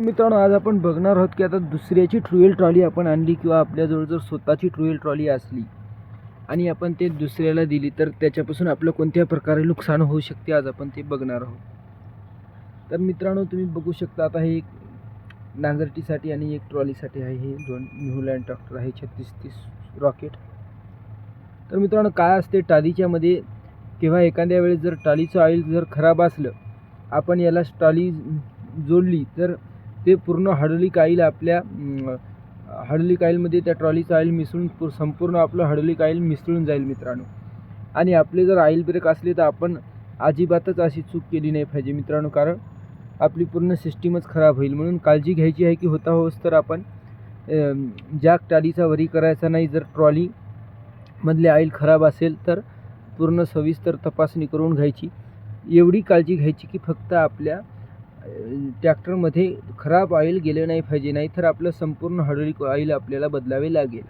मित्रांनो आज आपण बघणार आहोत की आता दुसऱ्याची ट्रुएल ट्रॉली आपण आणली किंवा आपल्याजवळ जर स्वतःची ट्रुएल ट्रॉली असली आणि आपण ते दुसऱ्याला दिली तर त्याच्यापासून आपलं कोणत्या प्रकारे नुकसान होऊ शकते आज आपण ते बघणार आहोत. तर मित्रांनो तुम्ही बघू शकता आता हे एक नांगरटीसाठी आणि एक ट्रॉलीसाठी आहे हे. दोन न्यूलँड ट्रॅक्टर आहे छत्तीस तीस रॉकेट. तर मित्रांनो काय असते टालीच्यामध्ये किंवा एखाद्या वेळेस जर टालीचं ऑइल जर खराब असलं आपण याला टाली जोडली तर ते पूर्ण हायड्रोलिक काईल आपल्या अं, काईलमध्ये त्या ट्रॉलीचं ऑइल मिसळून पू- संपूर्ण आपलं हायड्रोलिक काईल मिसळून जाईल मित्रांनो. आणि आपले जर ऑइल ब्रेक असले तर आपण अजिबातच अशी चूक केली नाही पाहिजे मित्रांनो कारण आपली पूर्ण सिस्टीमच खराब होईल. म्हणून काळजी घ्यायची आहे की होता होस तर आपण जॅक ज्या टालीचा वरी करायचा नाही जर ट्रॉलीमधले ऑइल खराब असेल तर पूर्ण सविस्तर तपासणी करून घ्यायची. एवढी काळजी घ्यायची की फक्त आपल्या टॅक्टरमध्ये ट्रॅक्टरमध्ये खराब ऑइल गेलं नाही पाहिजे नाही तर आपलं संपूर्ण हायड्रोलिक ऑइल आपल्याला बदलावे लागेल.